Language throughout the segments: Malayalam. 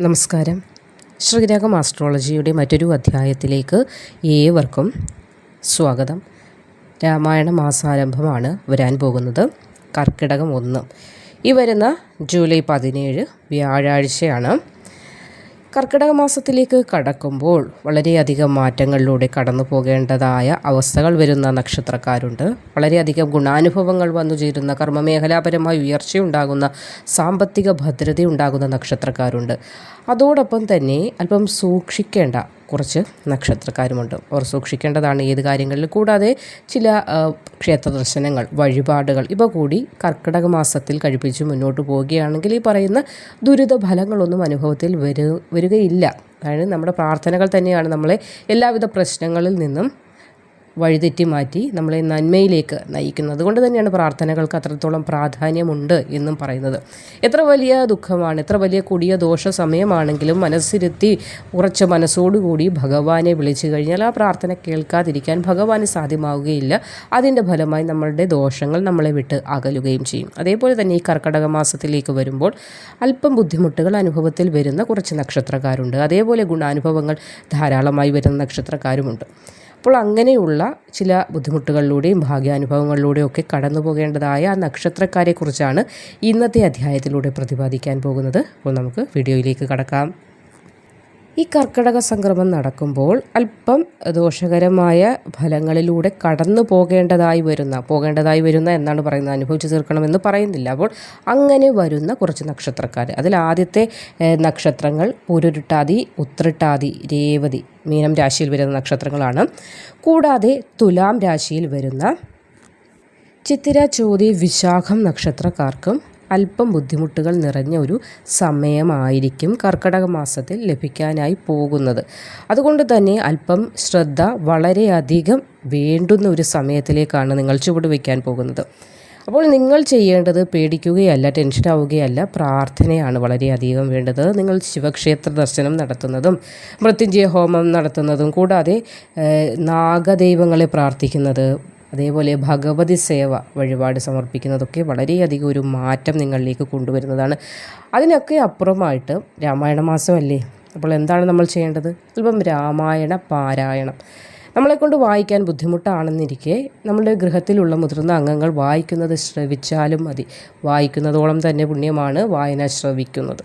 നമസ്കാരം. ശ്രീരാഗം ആസ്ട്രോളജിയുടെ മറ്റൊരു അധ്യായത്തിലേക്ക് ഏവർക്കും സ്വാഗതം. രാമായണ മാസാരംഭമാണ് വരാൻ പോകുന്നത്. കർക്കിടകം ഒന്ന്. ഈ വരുന്ന ജൂലൈ പതിനേഴ് വ്യാഴാഴ്ചയാണ് കർക്കിടക മാസത്തിലേക്ക് കടക്കുമ്പോൾ വളരെയധികം മാറ്റങ്ങളിലൂടെ കടന്നു പോകേണ്ടതായ അവസ്ഥകൾ വരുന്ന നക്ഷത്രക്കാരുണ്ട്. വളരെയധികം ഗുണാനുഭവങ്ങൾ വന്നു ചേരുന്ന കർമ്മമേഖലാപരമായി ഉയർച്ചയുണ്ടാകുന്ന സാമ്പത്തിക ഭദ്രതയുണ്ടാകുന്ന നക്ഷത്രക്കാരുണ്ട്. അതോടൊപ്പം തന്നെ അല്പം സൂക്ഷിക്കേണ്ട കുറച്ച് നക്ഷത്രക്കാരുമുണ്ട്. അവർ സൂക്ഷിക്കേണ്ടതാണ് ഏത് കാര്യങ്ങളിൽ. കൂടാതെ ചില ക്ഷേത്ര ദർശനങ്ങൾ വഴിപാടുകൾ ഇവ കൂടി കർക്കിടക മാസത്തിൽ കഴിപ്പിച്ച് മുന്നോട്ട് പോവുകയാണെങ്കിൽ ഈ പറയുന്ന ദുരിത ഫലങ്ങളൊന്നും അനുഭവത്തിൽ വരു വരികയില്ല. അതായത് നമ്മുടെ പ്രാർത്ഥനകൾ തന്നെയാണ് നമ്മളെ എല്ലാവിധ പ്രശ്നങ്ങളിൽ നിന്നും വഴിതെറ്റി മാറ്റി നമ്മളെ നന്മയിലേക്ക് നയിക്കുന്നത്. അതുകൊണ്ട് തന്നെയാണ് പ്രാർത്ഥനകൾക്ക് അത്രത്തോളം പ്രാധാന്യമുണ്ട് എന്നും പറയുന്നത്. എത്ര വലിയ ദുഃഖമാണ് എത്ര വലിയ കൊടിയ ദോഷ സമയമാണെങ്കിലും മനസ്സിരുത്തി ഉറച്ച മനസ്സോടുകൂടി ഭഗവാനെ വിളിച്ചു കഴിഞ്ഞാൽ ആ പ്രാർത്ഥന കേൾക്കാതിരിക്കാൻ ഭഗവാന് സാധ്യമാവുകയില്ല. അതിന്റെ ഫലമായി നമ്മളുടെ ദോഷങ്ങൾ നമ്മളെ വിട്ട് അകലുകയും ചെയ്യും. അതേപോലെ തന്നെ ഈ കർക്കടക മാസത്തിലേക്ക് വരുമ്പോൾ അല്പം ബുദ്ധിമുട്ടുകൾ അനുഭവത്തിൽ വരുന്ന കുറച്ച് നക്ഷത്രക്കാരുണ്ട്. അതേപോലെ ഗുണാനുഭവങ്ങൾ ധാരാളമായി വരുന്ന നക്ഷത്രക്കാരുമുണ്ട്. അപ്പോൾ അങ്ങനെയുള്ള ചില ബുദ്ധിമുട്ടുകളിലൂടെയും ഭാഗ്യാനുഭവങ്ങളിലൂടെയും ഒക്കെ കടന്നു പോകേണ്ടതായ ആ നക്ഷത്രക്കാരെക്കുറിച്ചാണ് ഇന്നത്തെ അധ്യായത്തിലൂടെ പ്രതിപാദിക്കാൻ പോകുന്നത്. അപ്പോൾ നമുക്ക് വീഡിയോയിലേക്ക് കടക്കാം. ഈ കർക്കിടക സംക്രമം നടക്കുമ്പോൾ അല്പം ദോഷകരമായ ഫലങ്ങളിലൂടെ കടന്നു പോകേണ്ടതായി വരുന്ന പോകേണ്ടതായി വരുന്ന എന്നാണ് പറയുന്നത്. അനുഭവിച്ചു തീർക്കണമെന്ന് പറയുന്നില്ല. അപ്പോൾ അങ്ങനെ വരുന്ന കുറച്ച് നക്ഷത്രക്കാർ അതിൽ ആദ്യത്തെ നക്ഷത്രങ്ങൾ പുരുരുട്ടാതി ഉത്രട്ടാതി രേവതി മീനം രാശിയിൽ വരുന്ന നക്ഷത്രങ്ങളാണ്. കൂടാതെ തുലാം രാശിയിൽ വരുന്ന ചിത്തിര ചോതി വിശാഖം നക്ഷത്രക്കാർക്കും അല്പം ബുദ്ധിമുട്ടുകൾ നിറഞ്ഞ ഒരു സമയമായിരിക്കും കർക്കടക മാസത്തിൽ ലഭിക്കാനായി പോകുന്നത്. അതുകൊണ്ട് തന്നെ അല്പം ശ്രദ്ധ വളരെയധികം വേണ്ടുന്ന ഒരു സമയത്തിലേക്കാണ് നിങ്ങൾ ചുവട് വയ്ക്കാൻ പോകുന്നത്. അപ്പോൾ നിങ്ങൾ ചെയ്യേണ്ടത് പേടിക്കുകയല്ല ടെൻഷൻ ആവുകയല്ല പ്രാർത്ഥനയാണ് വളരെയധികം വേണ്ടത്. നിങ്ങൾ ശിവക്ഷേത്ര ദർശനം നടത്തുന്നതും മൃത്യുഞ്ജയ ഹോമം നടത്തുന്നതും കൂടാതെ നാഗദൈവങ്ങളെ പ്രാർത്ഥിക്കുന്നത് അതേപോലെ ഭഗവതി സേവ വഴിപാട് സമർപ്പിക്കുന്നതൊക്കെ വളരെയധികം ഒരു മാറ്റം നിങ്ങളിലേക്ക് കൊണ്ടുവരുന്നതാണ്. അതിനൊക്കെ അപ്പുറമായിട്ട് രാമായണ മാസമല്ലേ? അപ്പോൾ എന്താണ് നമ്മൾ ചെയ്യേണ്ടത്? അല്പം രാമായണ പാരായണം. നമ്മളെക്കൊണ്ട് വായിക്കാൻ ബുദ്ധിമുട്ടാണെന്നിരിക്കെ നമ്മുടെ ഗൃഹത്തിലുള്ള മുതിർന്ന അംഗങ്ങൾ വായിക്കുന്നത് ശ്രവിച്ചാലും മതി. വായിക്കുന്നതോളം തന്നെ പുണ്യമാണ് വായന ശ്രവിക്കുന്നത്.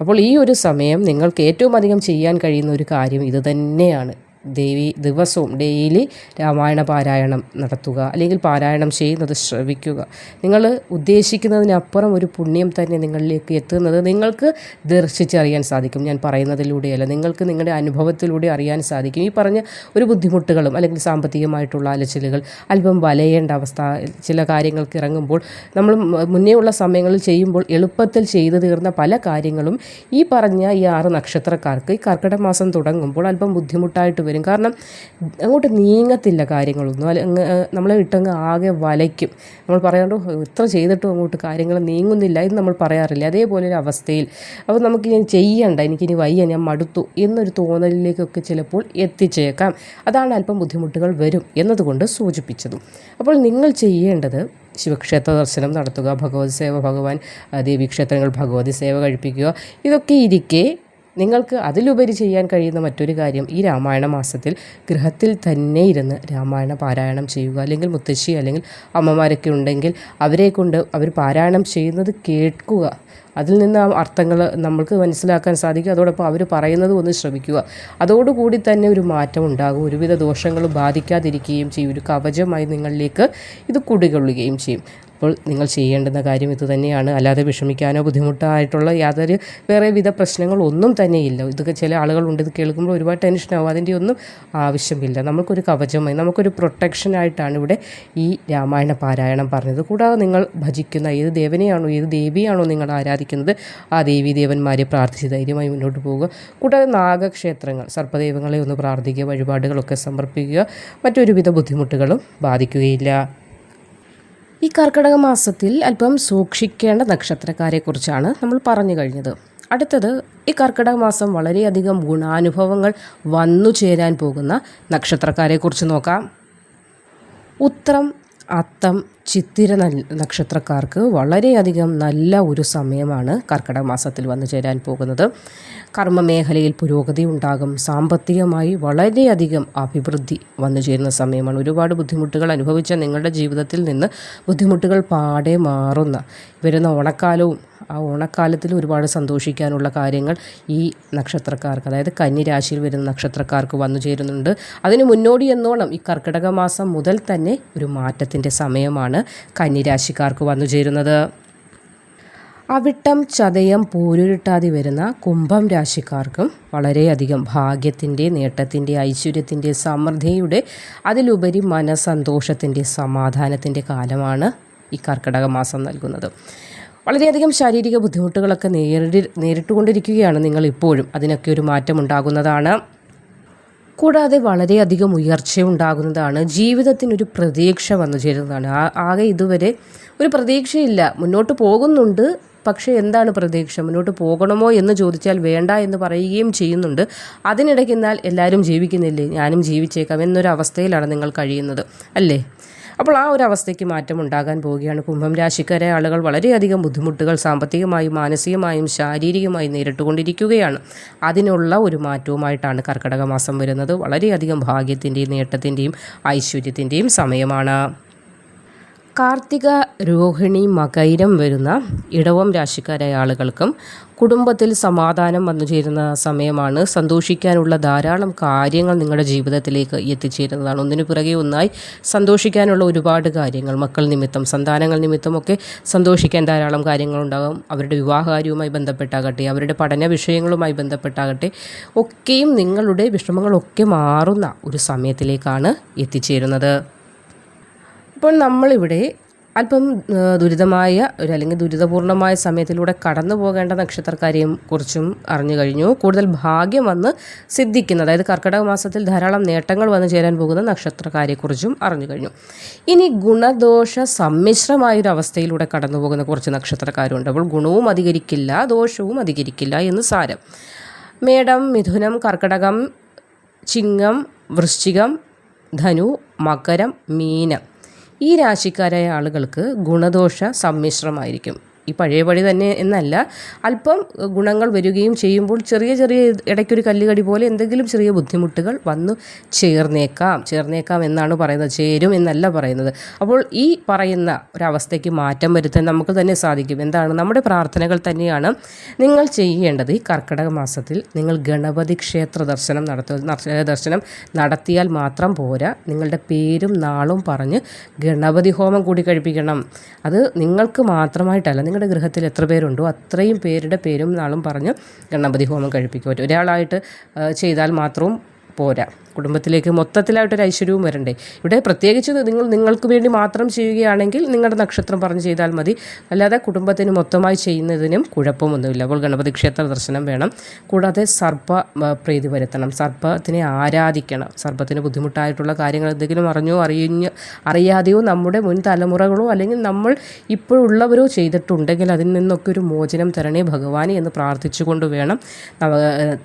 അപ്പോൾ ഈ ഒരു സമയം നിങ്ങൾക്ക് ഏറ്റവും അധികം ചെയ്യാൻ കഴിയുന്ന ഒരു കാര്യം ഇത് തന്നെയാണ്. ദേവി ദിവസവും ഡെയിലി രാമായണ പാരായണം നടത്തുക അല്ലെങ്കിൽ പാരായണം ചെയ്യുന്നത് ശ്രവിക്കുക. നിങ്ങൾ ഉദ്ദേശിക്കുന്നതിനപ്പുറം ഒരു പുണ്യം തന്നെ നിങ്ങളിലേക്ക് എത്തുന്നത് നിങ്ങൾക്ക് ദർശിച്ചറിയാൻ സാധിക്കും. ഞാൻ പറയുന്നതിലൂടെയല്ല നിങ്ങൾക്ക് നിങ്ങളുടെ അനുഭവത്തിലൂടെ അറിയാൻ സാധിക്കും. ഈ പറഞ്ഞ ഒരു ബുദ്ധിമുട്ടുകളും അല്ലെങ്കിൽ സാമ്പത്തികമായിട്ടുള്ള അലച്ചിലുകൾ അല്പം വലയേണ്ട അവസ്ഥ ചില കാര്യങ്ങൾക്ക് ഇറങ്ങുമ്പോൾ നമ്മൾ മുന്നേ ഉള്ള സമയങ്ങളിൽ ചെയ്യുമ്പോൾ എളുപ്പത്തിൽ ചെയ്തു തീർന്ന പല കാര്യങ്ങളും ഈ പറഞ്ഞ ഈ ആറ് നക്ഷത്രക്കാർക്ക് ഈ കർക്കിടക മാസം തുടങ്ങുമ്പോൾ അല്പം ബുദ്ധിമുട്ടായിട്ട് വരും. കാരണം അങ്ങോട്ട് നീങ്ങത്തില്ല കാര്യങ്ങളൊന്നും. അല്ല നമ്മളെ ഇട്ടങ്ങ് ആകെ വലയ്ക്കും. നമ്മൾ പറയാണ്ട് ഇത്ര ചെയ്തിട്ടും അങ്ങോട്ട് കാര്യങ്ങൾ നീങ്ങുന്നില്ല എന്ന് നമ്മൾ പറയാറില്ല. അതേപോലെ ഒരു അവസ്ഥയിൽ അപ്പോൾ നമുക്ക് ഞാൻ ചെയ്യണ്ട എനിക്കിനി വയ്യ ഞാൻ മടുത്തു എന്നൊരു തോന്നലിലേക്കൊക്കെ ചിലപ്പോൾ എത്തിച്ചേക്കാം. അതാണ് അല്പം ബുദ്ധിമുട്ടുകൾ വരും എന്നതുകൊണ്ട് സൂചിപ്പിച്ചതും. അപ്പോൾ നിങ്ങൾ ചെയ്യേണ്ടത് ശിവക്ഷേത്ര ദർശനം നടത്തുക ഭഗവതി സേവ ഭഗവാൻ ദേവീക്ഷേത്രങ്ങൾ ഭഗവതി സേവ കഴിപ്പിക്കുക. ഇതൊക്കെ ഇരിക്കെ നിങ്ങൾക്ക് അതിലുപരി ചെയ്യാൻ കഴിയുന്ന മറ്റൊരു കാര്യം ഈ രാമായണ മാസത്തിൽ ഗൃഹത്തിൽ തന്നെ ഇരുന്ന് രാമായണ പാരായണം ചെയ്യുക. അല്ലെങ്കിൽ മുത്തശ്ശി അല്ലെങ്കിൽ അമ്മമാരൊക്കെ ഉണ്ടെങ്കിൽ അവരെ കൊണ്ട് അവർ പാരായണം ചെയ്യുന്നത് കേൾക്കുക. അതിൽ നിന്ന് ആ അർത്ഥങ്ങൾ നമ്മൾക്ക് മനസ്സിലാക്കാൻ സാധിക്കും. അതോടൊപ്പം അവർ പറയുന്നത് ഒന്ന് ശ്രമിക്കുക അതോടുകൂടി തന്നെ ഒരു മാറ്റം ഉണ്ടാകും. ഒരുവിധ ദോഷങ്ങളും ബാധിക്കാതിരിക്കുകയും ചെയ്യും. ഒരു കവചമായി നിങ്ങളിലേക്ക് ഇത് കുടികൊള്ളുകയും ചെയ്യും. അപ്പോൾ നിങ്ങൾ ചെയ്യേണ്ടുന്ന കാര്യം ഇത് തന്നെയാണ്. അല്ലാതെ വിഷമിക്കാനോ ബുദ്ധിമുട്ടായിട്ടുള്ള യാതൊരു വേറെ വിധ പ്രശ്നങ്ങളൊന്നും തന്നെയില്ല. ഇതൊക്കെ ചില ആളുകളുണ്ട് ഇത് കേൾക്കുമ്പോൾ ഒരുപാട് ടെൻഷനാവും അതിന്റെ ഒന്നും ആവശ്യമില്ല. നമുക്കൊരു കവചമായി നമുക്കൊരു പ്രൊട്ടക്ഷനായിട്ടാണ് ഇവിടെ ഈ രാമായണ പാരായണം പറഞ്ഞത്. കൂടാതെ നിങ്ങൾ ഭജിക്കുന്ന ഏത് ദേവനെയാണോ ഏത് ദേവിയാണോ നിങ്ങൾ ആരാധിക്കുന്നത് ആ ദേവി ദേവന്മാരെ പ്രാർത്ഥിച്ച് ധൈര്യമായി മുന്നോട്ട് പോവുക. കൂടാതെ നാഗക്ഷേത്രങ്ങൾ സർപ്പദൈവങ്ങളെ ഒന്ന് പ്രാർത്ഥിക്കുക വഴിപാടുകളൊക്കെ സമർപ്പിക്കുക. മറ്റൊരുവിധ ബുദ്ധിമുട്ടുകളും ബാധിക്കുകയില്ല. ഈ കർക്കിടക മാസത്തിൽ അല്പം സൂക്ഷിക്കേണ്ട നക്ഷത്രക്കാരെക്കുറിച്ചാണ് നമ്മൾ പറഞ്ഞു കഴിഞ്ഞത്. അടുത്തത് ഈ കർക്കിടക മാസം വളരെയധികം ഗുണാനുഭവങ്ങൾ വന്നു ചേരാൻ പോകുന്ന നക്ഷത്രക്കാരെക്കുറിച്ച് നോക്കാം. ഉത്രം അത്തം ചിത്തിര നക്ഷത്രക്കാർക്ക് വളരെയധികം നല്ല ഒരു സമയമാണ് കർക്കിടക മാസത്തിൽ വന്നു ചേരാൻ പോകുന്നത്. കർമ്മമേഖലയിൽ പുരോഗതി ഉണ്ടാകും. സാമ്പത്തികമായി വളരെയധികം അഭിവൃദ്ധി വന്നു ചേരുന്ന സമയമാണ്. ഒരുപാട് ബുദ്ധിമുട്ടുകൾ അനുഭവിച്ച നിങ്ങളുടെ ജീവിതത്തിൽ നിന്ന് ബുദ്ധിമുട്ടുകൾ പാടെ മാറുന്ന വരുന്ന ഓണക്കാലവും ആ ഓണക്കാലത്തിൽ ഒരുപാട് സന്തോഷിക്കാനുള്ള കാര്യങ്ങൾ ഈ നക്ഷത്രക്കാർക്ക് അതായത് കന്നിരാശിയിൽ വരുന്ന നക്ഷത്രക്കാർക്ക് വന്നു ചേരുന്നുണ്ട്. അതിന് മുന്നോടി എന്നോണം ഈ കർക്കിടക മാസം മുതൽ തന്നെ ഒരു മാറ്റത്തിന്റെ സമയമാണ് കന്നിരാശിക്കാർക്ക് വന്നു ചേരുന്നത്. അവിട്ടം ചതയം പോരുരുട്ടാതി വരുന്ന കുംഭം രാശിക്കാർക്കും വളരെയധികം ഭാഗ്യത്തിന്റെ നേട്ടത്തിന്റെ ഐശ്വര്യത്തിന്റെ സമൃദ്ധിയുടെ അതിലുപരി മനസന്തോഷത്തിന്റെ സമാധാനത്തിന്റെ കാലമാണ് ഈ കർക്കിടക മാസം നൽകുന്നത്. വളരെയധികം ശാരീരിക ബുദ്ധിമുട്ടുകളൊക്കെ നേരിടി നേരിട്ടുകൊണ്ടിരിക്കുകയാണ് നിങ്ങൾ ഇപ്പോഴും അതിനൊക്കെ ഒരു മാറ്റം ഉണ്ടാകുന്നതാണ് കൂടാതെ വളരെയധികം ഉയർച്ച ഉണ്ടാകുന്നതാണ് ജീവിതത്തിനൊരു പ്രതീക്ഷ വന്നു ചേരുന്നതാണ്. ആകെ ഇതുവരെ ഒരു പ്രതീക്ഷയില്ല. മുന്നോട്ട് പോകുന്നുണ്ട്. പക്ഷേ എന്താണ് പ്രതീക്ഷ? മുന്നോട്ട് പോകണമോ എന്ന് ചോദിച്ചാൽ വേണ്ട എന്ന് പറയുകയും ചെയ്യുന്നുണ്ട്. അതിനിടയ്ക്ക് എന്നാൽ എല്ലാവരും ജീവിക്കുന്നില്ലേ? ഞാനും ജീവിച്ചേക്കാം എന്നൊരു അവസ്ഥയിലാണ് നിങ്ങൾ കഴിയുന്നത് അല്ലേ? അപ്പോൾ ആ ഒരു അവസ്ഥയ്ക്ക് മാറ്റം ഉണ്ടാകാൻ പോവുകയാണ് കുംഭം. രാശിക്കാരെ ആളുകൾ വളരെയധികം ബുദ്ധിമുട്ടുകൾ സാമ്പത്തികമായും മാനസികമായും ശാരീരികമായും നേരിട്ടുകൊണ്ടിരിക്കുകയാണ്. അതിനുള്ള ഒരു മാറ്റവുമായിട്ടാണ് കർക്കിടക മാസം വരുന്നത്. വളരെയധികം ഭാഗ്യത്തിന്റെയും നേട്ടത്തിന്റെയും ഐശ്വര്യത്തിന്റെയും സമയമാണ്. കാർത്തിക രോഹിണി മകൈരം വരുന്ന ഇടവം രാശിക്കാരായ ആളുകൾക്കും കുടുംബത്തിൽ സമാധാനം വന്നു ചേരുന്ന സമയമാണ്. സന്തോഷിക്കാനുള്ള ധാരാളം കാര്യങ്ങൾ നിങ്ങളുടെ ജീവിതത്തിലേക്ക് എത്തിച്ചേരുന്നതാണ്. ഒന്നിനു പുറകെ ഒന്നായി സന്തോഷിക്കാനുള്ള ഒരുപാട് കാര്യങ്ങൾ മക്കൾ നിമിത്തം സന്താനങ്ങൾ നിമിത്തമൊക്കെ സന്തോഷിക്കാൻ ധാരാളം കാര്യങ്ങളുണ്ടാകും. അവരുടെ വിവാഹകാര്യവുമായി ബന്ധപ്പെട്ടാകട്ടെ അവരുടെ പഠന വിഷയങ്ങളുമായി ബന്ധപ്പെട്ടാകട്ടെ ഒക്കെയും നിങ്ങളുടെ വിഷമങ്ങളൊക്കെ മാറുന്ന ഒരു സമയത്തിലേക്കാണ് എത്തിച്ചേരുന്നത്. ഇപ്പോൾ നമ്മളിവിടെ അല്പം ദുരിതമായ ഒരു അല്ലെങ്കിൽ ദുരിതപൂർണമായ സമയത്തിലൂടെ കടന്നു പോകേണ്ട നക്ഷത്രക്കാരെയും കുറിച്ചും അറിഞ്ഞു കഴിഞ്ഞു. കൂടുതൽ ഭാഗ്യം വന്ന് സിദ്ധിക്കുന്ന അതായത് കർക്കിടക മാസത്തിൽ ധാരാളം നേട്ടങ്ങൾ വന്ന് ചേരാൻ പോകുന്ന നക്ഷത്രക്കാരെക്കുറിച്ചും അറിഞ്ഞു കഴിഞ്ഞു. ഇനി ഗുണദോഷ സമ്മിശ്രമായ ഒരു അവസ്ഥയിലൂടെ കടന്നു പോകുന്ന കുറച്ച് നക്ഷത്രക്കാരുണ്ട്. അപ്പോൾ ഗുണവും അധികരിക്കില്ല ദോഷവും അധികരിക്കില്ല എന്ന് സാരം. മേടം മിഥുനം കർക്കിടകം ചിങ്ങം വൃശ്ചികം ധനു മകരം മീനം. ഈ രാശിക്കാരായ ആളുകൾക്ക് ഗുണദോഷ സമ്മിശ്രമായിരിക്കും. ഈ പഴയ പഴി തന്നെ എന്നല്ല. അല്പം ഗുണങ്ങൾ വരികയും ചെയ്യുമ്പോൾ ചെറിയ ചെറിയ ഇടയ്ക്കൊരു കല്ലുകടി പോലെ എന്തെങ്കിലും ചെറിയ ബുദ്ധിമുട്ടുകൾ വന്നു ചേർന്നേക്കാം. ചേർന്നേക്കാം എന്നാണ് പറയുന്നത്. ചേരും എന്നല്ല പറയുന്നത്. അപ്പോൾ ഈ പറയുന്ന ഒരവസ്ഥയ്ക്ക് മാറ്റം വരുത്താൻ നമുക്ക് തന്നെ സാധിക്കും. എന്താണ്? നമ്മുടെ പ്രാർത്ഥനകൾ തന്നെയാണ് നിങ്ങൾ ചെയ്യേണ്ടത്. ഈ കർക്കിടക മാസത്തിൽ നിങ്ങൾ ഗണപതി ക്ഷേത്ര ദർശനം നടത്തുക ദർശനം നടത്തിയാൽ മാത്രം പോരാ. നിങ്ങളുടെ പേരും നാളും പറഞ്ഞ് ഗണപതി ഹോമം കൂടി കഴിപ്പിക്കണം. അത് നിങ്ങൾക്ക് മാത്രമായിട്ടല്ല നിങ്ങൾ നിങ്ങളുടെ ഗൃഹത്തിൽ എത്ര പേരുണ്ടോ അത്രയും പേരുടെ പേരും നാളും പറഞ്ഞ് ഗണപതി ഹോമം കഴിപ്പിക്കുക പറ്റും. ഒരാളായിട്ട് ചെയ്താൽ മാത്രവും പോരാ. കുടുംബത്തിലേക്ക് മൊത്തത്തിലായിട്ടൊരു ഐശ്വര്യവും വരണ്ടേ. ഇവിടെ പ്രത്യേകിച്ച് നിങ്ങൾ നിങ്ങൾക്ക് വേണ്ടി മാത്രം ചെയ്യുകയാണെങ്കിൽ നിങ്ങളുടെ നക്ഷത്രം പറഞ്ഞ് ചെയ്താൽ മതി. അല്ലാതെ കുടുംബത്തിന് മൊത്തമായി ചെയ്യുന്നതിനും കുഴപ്പമൊന്നുമില്ല. അപ്പോൾ ഗണപതി ക്ഷേത്ര ദർശനം വേണം. കൂടാതെ സർപ്പ പ്രീതി വരുത്തണം. സർപ്പത്തിനെ ആരാധിക്കണം. സർപ്പത്തിന് ബുദ്ധിമുട്ടായിട്ടുള്ള കാര്യങ്ങൾ എന്തെങ്കിലും അറിഞ്ഞോ അറിഞ്ഞ് അറിയാതെയോ നമ്മുടെ മുൻ തലമുറകളോ അല്ലെങ്കിൽ നമ്മൾ ഇപ്പോഴുള്ളവരോ ചെയ്തിട്ടുണ്ടെങ്കിൽ അതിൽ നിന്നൊക്കെ ഒരു മോചനം തരണേ ഭഗവാനെ എന്ന് പ്രാർത്ഥിച്ചുകൊണ്ട് വേണം നവ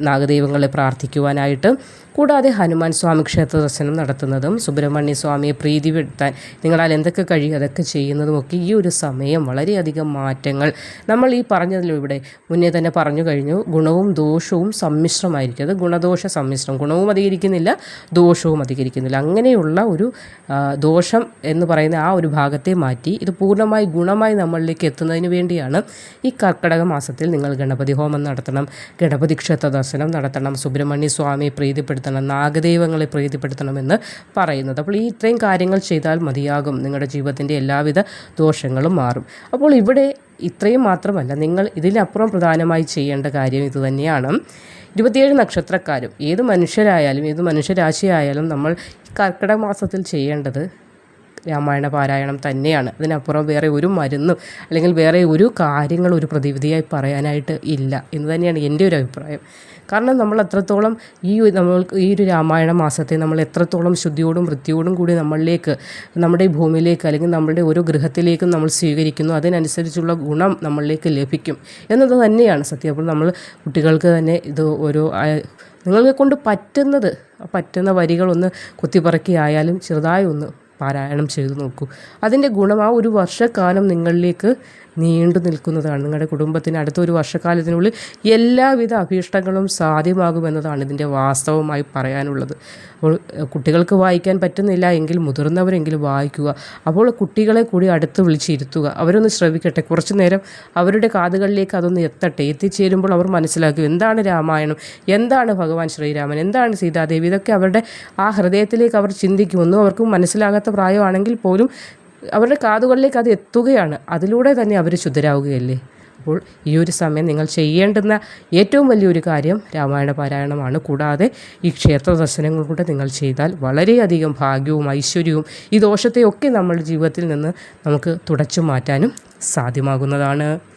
നാഗദൈവങ്ങളെ പ്രാർത്ഥിക്കുവാനായിട്ട്. കൂടാതെ ഹനുമാൻ സ്വാമി ക്ഷേത്ര ദർശനം നടത്തുന്നതും സുബ്രഹ്മണ്യ സ്വാമിയെ പ്രീതിപ്പെടുത്താൻ നിങ്ങളാൽ എന്തൊക്കെ കഴിയും അതൊക്കെ ചെയ്യുന്നതുമൊക്കെ ഈ ഒരു സമയം വളരെയധികം മാറ്റങ്ങൾ. നമ്മൾ ഈ പറഞ്ഞതിലും ഇവിടെ മുന്നേ തന്നെ പറഞ്ഞു കഴിഞ്ഞു. ഗുണവും ദോഷവും സമ്മിശ്രമായിരിക്കും. അത് ഗുണദോഷ സമ്മിശ്രം. ഗുണവും അധികരിക്കുന്നില്ല ദോഷവും അധികരിക്കുന്നില്ല. അങ്ങനെയുള്ള ഒരു ദോഷം എന്ന് പറയുന്ന ആ ഒരു ഭാഗത്തെ മാറ്റി ഇത് പൂർണമായി ഗുണമായി നമ്മളിലേക്ക് എത്തുന്നതിന് വേണ്ടിയാണ് ഈ കർക്കിടക മാസത്തിൽ നിങ്ങൾ ഗണപതി ഹോമം നടത്തണം ഗണപതി ക്ഷേത്ര ദർശനം നടത്തണം സുബ്രഹ്മണ്യ സ്വാമിയെ പ്രീതിപ്പെടുത്തണം. പ്രീതിപ്പെടുത്തണം നാഗദൈവങ്ങളെ പ്രീതിപ്പെടുത്തണമെന്ന് പറയുന്നത്. അപ്പോൾ ഈ ഇത്രയും കാര്യങ്ങൾ ചെയ്താൽ മതിയാകും. നിങ്ങളുടെ ജീവിതത്തിന്റെ എല്ലാവിധ ദോഷങ്ങളും മാറും. അപ്പോൾ ഇവിടെ ഇത്രയും മാത്രമല്ല നിങ്ങൾ ഇതിനപ്പുറം പ്രധാനമായി ചെയ്യേണ്ട കാര്യം ഇതുതന്നെയാണ് ഇരുപത്തിയേഴ് നക്ഷത്രക്കാരും ഏത് മനുഷ്യരായാലും ഏത് മനുഷ്യരാശിയായാലും നമ്മൾ കർക്കിടക മാസത്തിൽ ചെയ്യേണ്ടത് രാമായണ പാരായണം തന്നെയാണ്. അതിനപ്പുറം വേറെ ഒരു മരുന്നും അല്ലെങ്കിൽ വേറെ ഒരു കാര്യങ്ങളും ഒരു പ്രതിവിധിയായി പറയാനായിട്ട് ഇല്ല എന്ന് തന്നെയാണ് എന്റെ ഒരു അഭിപ്രായം. കാരണം നമ്മൾ എത്രത്തോളം ഈ നമ്മൾ ഈ ഒരു രാമായണ മാസത്തെ നമ്മൾ എത്രത്തോളം ശുദ്ധിയോടും വൃത്തിയോടും കൂടി നമ്മളിലേക്ക് നമ്മുടെ ഭൂമിയിലേക്ക് അല്ലെങ്കിൽ നമ്മളുടെ ഓരോ ഗൃഹത്തിലേക്കും നമ്മൾ സ്വീകരിക്കുന്നു അതിനനുസരിച്ചുള്ള ഗുണം നമ്മളിലേക്ക് ലഭിക്കും എന്നത് തന്നെയാണ് സത്യം. അപ്പോൾ നമ്മൾ കുട്ടികൾക്ക് തന്നെ ഇത് ഓരോ നിങ്ങളെ കൊണ്ട് പറ്റുന്നത് പറ്റുന്ന വരികളൊന്ന് കുത്തിപ്പറക്കി ആയാലും ചെറുതായി ഒന്ന് പാരായണം ചെയ്തു നോക്കൂ. അതിന്റെ ഗുണം ആ ഒരു വർഷക്കാലം നിങ്ങളിലേക്ക് നീണ്ടു നിൽക്കുന്നതാണ്. നിങ്ങളുടെ കുടുംബത്തിന് അടുത്ത ഒരു വർഷക്കാലത്തിനുള്ളിൽ എല്ലാവിധ അഭീഷ്ടങ്ങളും സാധ്യമാകുമെന്നതാണ് ഇതിന്റെ വാസ്തവമായി പറയാനുള്ളത്. അപ്പോൾ കുട്ടികൾക്ക് വായിക്കാൻ പറ്റുന്നില്ല എങ്കിൽ മുതിർന്നവരെങ്കിലും വായിക്കുക. അപ്പോൾ കുട്ടികളെ കൂടി അടുത്ത് വിളിച്ചിരുത്തുക. അവരൊന്ന് ശ്രവിക്കട്ടെ. കുറച്ചു നേരം അവരുടെ കാതുകളിലേക്ക് അതൊന്ന് എത്തട്ടെ. എത്തിച്ചേരുമ്പോൾ അവർ മനസ്സിലാക്കും എന്താണ് രാമായണം? എന്താണ് ഭഗവാൻ ശ്രീരാമൻ? എന്താണ് സീതാദേവി? ഇതൊക്കെ അവരുടെ ആ ഹൃദയത്തിലേക്ക് അവർ ചിന്തിക്കുമെന്നും അവർക്ക് മനസ്സിലാകാത്ത പ്രായമാണെങ്കിൽ പോലും അവരുടെ കാതുകളിലേക്ക് അത് എത്തുകയാണ്. അതിലൂടെ തന്നെ അവർ ശുദ്ധരാകുകയല്ലേ അപ്പോൾ ഈ ഒരു സമയം നിങ്ങൾ ചെയ്യേണ്ടുന്ന ഏറ്റവും വലിയൊരു കാര്യം രാമായണ പാരായണമാണ്. കൂടാതെ ഈ ക്ഷേത്ര ദർശനങ്ങൾ കൂടെ നിങ്ങൾ ചെയ്താൽ വളരെയധികം ഭാഗ്യവും ഐശ്വര്യവും ഈ ദോഷത്തെയൊക്കെ നമ്മുടെ ജീവിതത്തിൽ നിന്ന് നമുക്ക് തുടച്ചു മാറ്റാനും സാധ്യമാകുന്നതാണ്.